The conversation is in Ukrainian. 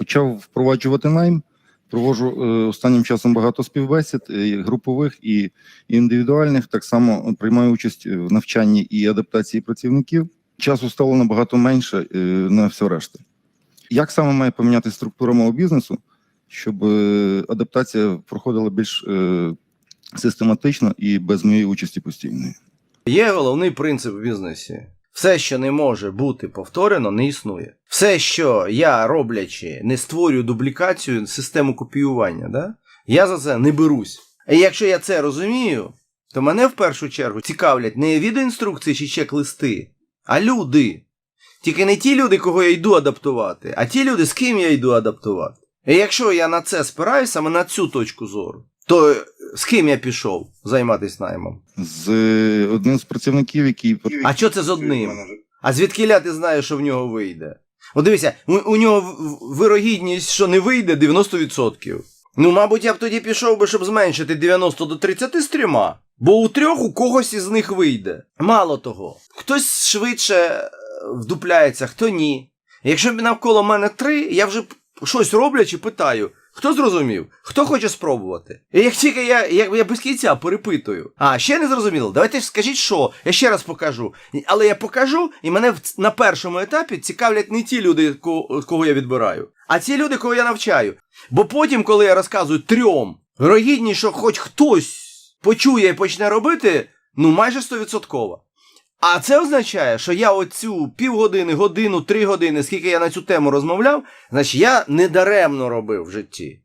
почав впроваджувати найм. Проводжу е, останнім часом багато співбесід, е, групових і індивідуальних. Так само приймаю участь в навчанні і адаптації працівників. Часу стало набагато менше е, на все решта. Як саме має поміняти структура мого бізнесу, щоб е, адаптація проходила більш е, систематично і без моєї участі постійної? Є головний принцип в бізнесі. Все, що не може бути повторено, не існує. Все, що я роблячи, не створюю дублікацію, систему копіювання, да? я за це не берусь. І якщо я це розумію, то мене в першу чергу цікавлять не відеоінструкції чи чек-листи, а люди. Тільки не ті люди, кого я йду адаптувати, а ті люди, з ким я йду адаптувати. І якщо я на це спираюся, саме на цю точку зору, то з ким я пішов займатися наймом? З е, одним з працівників, який А що це з одним? А звідкиля ти знаєш, що в нього вийде? От дивися, у, у нього вирогідність, що не вийде, 90%. Ну, мабуть, я б тоді пішов би, щоб зменшити 90 до 30 з трьома. Бо у трьох у когось із них вийде. Мало того, хтось швидше е, вдупляється, хто ні. Якщо б навколо мене три, я вже щось роблячи, питаю. Хто зрозумів? Хто хоче спробувати? І як тільки я, я, я без кінця перепитую. А, ще не зрозуміло? Давайте скажіть, що. Я ще раз покажу. Але я покажу, і мене на першому етапі цікавлять не ті люди, ко- кого я відбираю, а ті люди, кого я навчаю. Бо потім, коли я розказую трьом, вирогідність, що хоч хтось почує і почне робити, ну майже стовідсотково. А це означає, що я оцю півгодини, годину, три години, скільки я на цю тему розмовляв, значить я недаремно робив в житті.